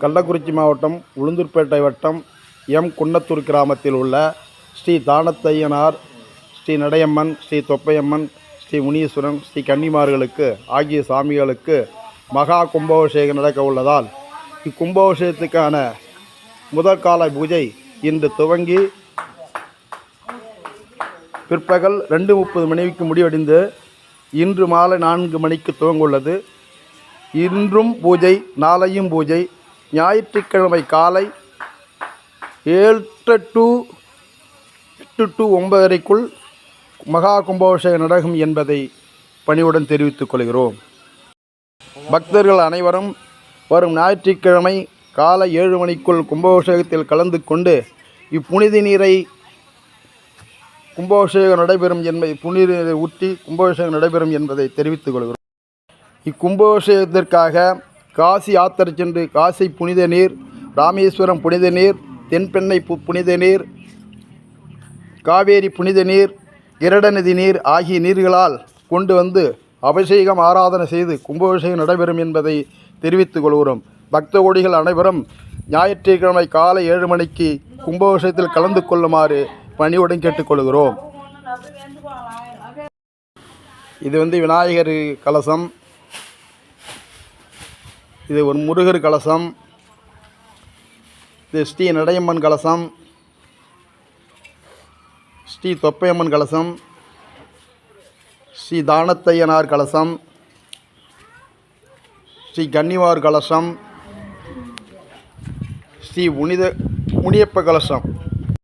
கள்ளக்குறிச்சி மாவட்டம் உளுந்தூர்பேட்டை வட்டம் எம் குன்னத்தூர் கிராமத்தில் உள்ள ஸ்ரீ தானத்தையனார் ஸ்ரீ நடையம்மன் ஸ்ரீ தொப்பையம்மன் ஸ்ரீ முனீஸ்வரன் ஸ்ரீ கன்னிமார்களுக்கு ஆகிய சாமிகளுக்கு மகா கும்பாபிஷேகம் நடக்க உள்ளதால் இக்கும்பாபிஷேகத்துக்கான முதல் கால பூஜை இன்று துவங்கி பிற்பகல் ரெண்டு முப்பது மணிக்கு முடிவடைந்து இன்று மாலை நான்கு மணிக்கு துவங்க உள்ளது. இன்றும் பூஜை நாளையும் பூஜை. ஞாயிற்றுக்கிழமை காலை ஏழு டு எட்டு டு ஒன்பதரைக்குள் மகா கும்பாபிஷேகம் நடக்கும் என்பதை பணிவுடன் தெரிவித்துக் கொள்கிறோம். பக்தர்கள் அனைவரும் வரும் ஞாயிற்றுக்கிழமை காலை ஏழு மணிக்குள் கும்பாபிஷேகத்தில் கலந்து கொண்டு இப்புனித நீரை கும்பாபிஷேகம் நடைபெறும் என்பதை புனித நீரை ஊற்றி கும்பாபிஷேகம் நடைபெறும் என்பதை தெரிவித்துக் கொள்கிறோம். இக்கும்பாபிஷேகத்திற்காக காசி யாத்திரை சென்று காசி புனித நீர் ராமேஸ்வரம் புனித நீர் தென்பெண்ணை பு புனித நீர் காவேரி புனித நீர் இரடநதி நீர் ஆகிய நீர்களால் கொண்டு வந்து அபிஷேகம் ஆராதனை செய்து கும்பாபிஷேகம் நடைபெறும் என்பதை தெரிவித்துக் கொள்கிறோம். பக்த கோடிகள் அனைவரும் ஞாயிற்றுக்கிழமை காலை ஏழு மணிக்கு கும்பாபிஷேகத்தில் கலந்து கொள்ளுமாறு பணியுடன் கேட்டுக்கொள்கிறோம் இது வந்து விநாயகர் கலசம். இது ஒரு முருகர் கலசம். இது ஸ்ரீ நடையம்மன் கலசம். ஸ்ரீ தொப்பையம்மன் கலசம். ஸ்ரீ தானத்தையனார் கலசம். ஸ்ரீ கன்னிவார் கலசம். ஸ்ரீ புனித முனியப்ப கலசம்.